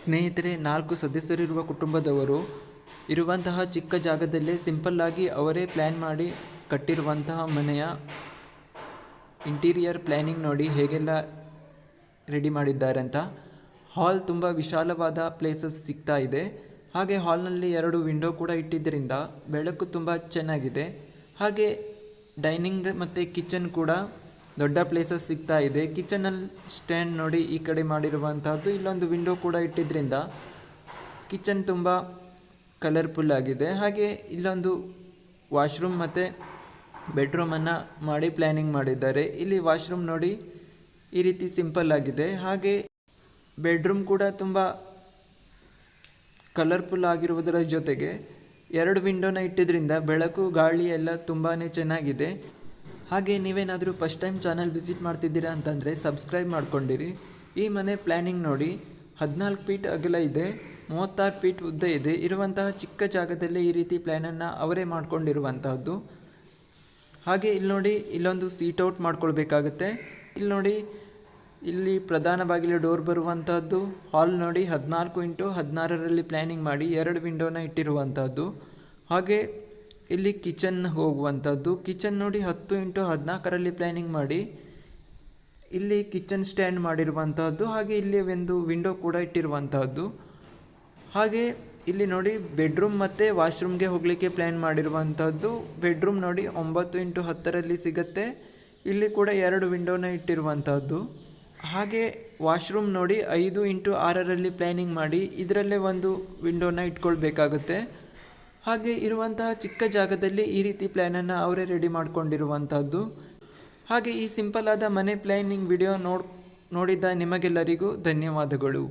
ಸ್ನೇಹಿತರೆ, ನಾಲ್ಕು ಸದಸ್ಯರಿರುವ ಕುಟುಂಬದವರು ಇರುವಂತಹ ಚಿಕ್ಕ ಜಾಗದಲ್ಲೇ ಸಿಂಪಲ್ಲಾಗಿ ಅವರೇ ಪ್ಲ್ಯಾನ್ ಮಾಡಿ ಕಟ್ಟಿರುವಂತಹ ಮನೆಯ ಇಂಟೀರಿಯರ್ ಪ್ಲ್ಯಾನಿಂಗ್ ನೋಡಿ ಹೇಗೆಲ್ಲ ರೆಡಿ ಮಾಡಿದ್ದಾರೆ ಅಂತ ಹಾಲ್ ತುಂಬ ವಿಶಾಲವಾದ ಪ್ಲೇಸಸ್ ಸಿಗ್ತಾ ಇದೆ. ಹಾಗೆ ಹಾಲ್ನಲ್ಲಿ ಎರಡು ವಿಂಡೋ ಕೂಡ ಇಟ್ಟಿದ್ದರಿಂದ ಬೆಳಕು ತುಂಬ ಚೆನ್ನಾಗಿದೆ. ಹಾಗೆ ಡೈನಿಂಗ್ ಮತ್ತು ಕಿಚನ್ ಕೂಡ ದೊಡ್ಡ ಪ್ಲೇಸಸ್ ಸಿಗ್ತಾ ಇದೆ. ಕಿಚನಲ್ಲಿ ಸ್ಟ್ಯಾಂಡ್ ನೋಡಿ ಈ ಕಡೆ ಮಾಡಿರುವಂತಹದ್ದು. ಇಲ್ಲೊಂದು ವಿಂಡೋ ಕೂಡ ಇಟ್ಟಿದ್ರಿಂದ ಕಿಚನ್ ತುಂಬ ಕಲರ್ಫುಲ್ ಆಗಿದೆ. ಹಾಗೆ ಇಲ್ಲೊಂದು ವಾಶ್ರೂಮ್ ಮತ್ತು ಬೆಡ್ರೂಮನ್ನು ಮಾಡಿ ಪ್ಲ್ಯಾನಿಂಗ್ ಮಾಡಿದ್ದಾರೆ. ಇಲ್ಲಿ ವಾಶ್ರೂಮ್ ನೋಡಿ ಈ ರೀತಿ ಸಿಂಪಲ್ ಆಗಿದೆ. ಹಾಗೆ ಬೆಡ್ರೂಮ್ ಕೂಡ ತುಂಬ ಕಲರ್ಫುಲ್ ಆಗಿರುವುದರ ಜೊತೆಗೆ ಎರಡು ವಿಂಡೋನ ಇಟ್ಟಿದ್ರಿಂದ ಬೆಳಕು, ಗಾಳಿ ಎಲ್ಲ ತುಂಬಾ ಚೆನ್ನಾಗಿದೆ. ಹಾಗೆ ನೀವೇನಾದರೂ ಫಸ್ಟ್ ಟೈಮ್ ಚಾನಲ್ ವಿಸಿಟ್ ಮಾಡ್ತಿದ್ದೀರಾ ಅಂತಂದರೆ ಸಬ್ಸ್ಕ್ರೈಬ್ ಮಾಡ್ಕೊಂಡಿರಿ. ಈ ಮನೆ ಪ್ಲ್ಯಾನಿಂಗ್ ನೋಡಿ, ಹದಿನಾಲ್ಕು ಫೀಟ್ ಅಗಲ ಇದೆ, ಮೂವತ್ತಾರು ಫೀಟ್ ಉದ್ದ ಇದೆ, ಇರುವಂತಹ ಚಿಕ್ಕ ಜಾಗದಲ್ಲೇ ಈ ರೀತಿ ಪ್ಲ್ಯಾನನ್ನು ಅವರೇ ಮಾಡ್ಕೊಂಡಿರುವಂತಹದ್ದು. ಹಾಗೆ ಇಲ್ಲಿ ನೋಡಿ ಇಲ್ಲೊಂದು ಸೀಟ್ ಔಟ್ ಮಾಡ್ಕೊಳ್ಬೇಕಾಗತ್ತೆ. ಇಲ್ಲಿ ನೋಡಿ ಇಲ್ಲಿ ಪ್ರಧಾನ ಬಾಗಿಲು ಡೋರ್ ಬರುವಂಥದ್ದು ಹಾಲ್ ನೋಡಿ ಹದಿನಾಲ್ಕು ಇಂಟು ಹದಿನಾರರಲ್ಲಿ ಪ್ಲ್ಯಾನಿಂಗ್ ಮಾಡಿ ಎರಡು ವಿಂಡೋನ ಇಟ್ಟಿರುವಂಥದ್ದು ಹಾಗೆ ಇಲ್ಲಿ ಕಿಚನ್ ಹೋಗುವಂಥದ್ದು. ಕಿಚನ್ ನೋಡಿ ಹತ್ತು ಇಂಟು ಹದಿನಾಲ್ಕರಲ್ಲಿ ಪ್ಲ್ಯಾನಿಂಗ್ ಮಾಡಿ. ಇಲ್ಲಿ ಕಿಚನ್ ಸ್ಟ್ಯಾಂಡ್ ಮಾಡಿರುವಂತಹದ್ದು ಹಾಗೆ ಇಲ್ಲಿ ಒಂದು ವಿಂಡೋ ಕೂಡ ಇಟ್ಟಿರುವಂತಹದ್ದು ಹಾಗೆ ಇಲ್ಲಿ ನೋಡಿ ಬೆಡ್ರೂಮ್ ಮತ್ತು ವಾಶ್ರೂಮ್ಗೆ ಹೋಗಲಿಕ್ಕೆ ಪ್ಲ್ಯಾನ್ ಮಾಡಿರುವಂಥದ್ದು. ಬೆಡ್ರೂಮ್ ನೋಡಿ ಒಂಬತ್ತು ಇಂಟು ಹತ್ತರಲ್ಲಿ ಸಿಗುತ್ತೆ. ಇಲ್ಲಿ ಕೂಡ ಎರಡು ವಿಂಡೋನ ಇಟ್ಟಿರುವಂಥದ್ದು. ಹಾಗೆ ವಾಶ್ರೂಮ್ ನೋಡಿ ಐದು ಇಂಟು ಆರರಲ್ಲಿ ಪ್ಲ್ಯಾನಿಂಗ್ ಮಾಡಿ. ಇದರಲ್ಲೇ ಒಂದು ವಿಂಡೋನ ಇಟ್ಕೊಳ್ಬೇಕಾಗುತ್ತೆ. ಹಾಗೆ ಇರುವಂತಹ ಚಿಕ್ಕ ಜಾಗದಲ್ಲಿ ಈ ರೀತಿ ಪ್ಲ್ಯಾನನ್ನು ಅವರೇ ರೆಡಿ ಮಾಡಿಕೊಂಡಿರುವಂಥದ್ದು ಹಾಗೆ ಈ ಸಿಂಪಲ್ ಆದ ಮನೆ ಪ್ಲ್ಯಾನಿಂಗ್ ವಿಡಿಯೋ ನೋಡ್, ನೋಡಿದ ನಿಮಗೆಲ್ಲರಿಗೂ ಧನ್ಯವಾದಗಳು.